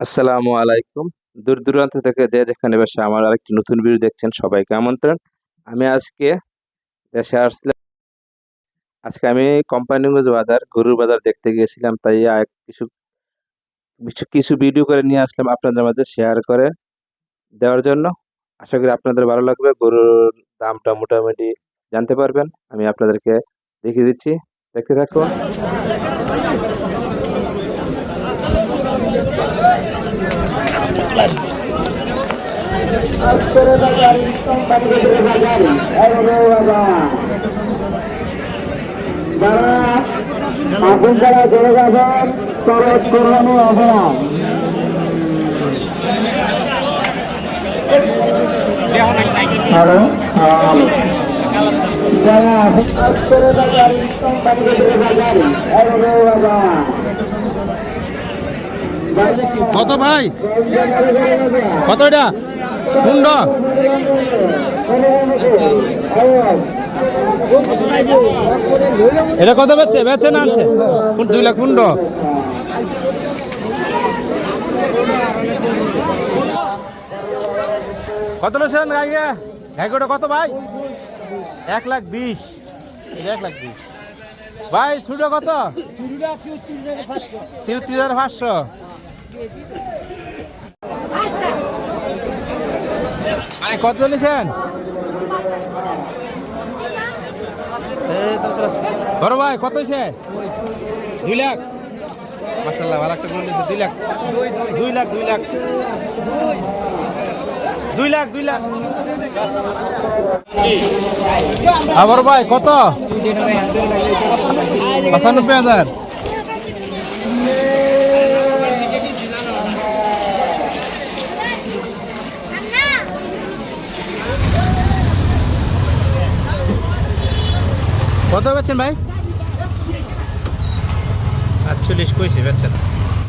আসসালামু আলাইকুম। দূর দূরান্ত থেকে যে যেখানে বসে আমার আরেকটি নতুন ভিডিও দেখছেন, সবাইকে আমন্ত্রণ। আমি আজকে দেশে আসলাম আজকে আমি কোম্পানিগঞ্জ বাজার, গরুর বাজার দেখতে গিয়েছিলাম, তাই কিছু- কিছু ভিডিও করে নিয়ে আসলাম আপনাদের মাঝে শেয়ার করে দেওয়ার জন্য। আশা করি আপনাদের ভালো লাগবে, গরুর দামটা মোটামুটি জানতে পারবেন। আমি আপনাদেরকে দেখিয়ে দিচ্ছি। দেখতে থাকুন করে বাজার কোম্পানি করে বাজার এগো বাবা যারা আগুন যারা জেলে যাবেন তরজ করলানো অভাব হ্যালো যারা কত ভাই? কত এটা? কুন্ড এটা কত বেচছে বেচছে না আছে দুই লাখ কুন্ড কত লেছেন গাইয়ে গাই গোটা কত ভাই? এক লাখ বিশ। এক লাখ বিশ। ভাই ছুটো কত? তিরিশ হাজার পাঁচশো ভাই কত চলেছেন বড় ভাই, কত হয়েছে? দুই লাখ। মাসাল্লাহ ভালো একটা বলেছে দুই লাখ। দুই লাখ দুই লাখ। দুই লাখ দুই লাখ। আবার ভাই, কত? পঁচানব্বই হাজার। কত পাচ্ছেন ভাই? আটচল্লিশ কইছি বেচছেন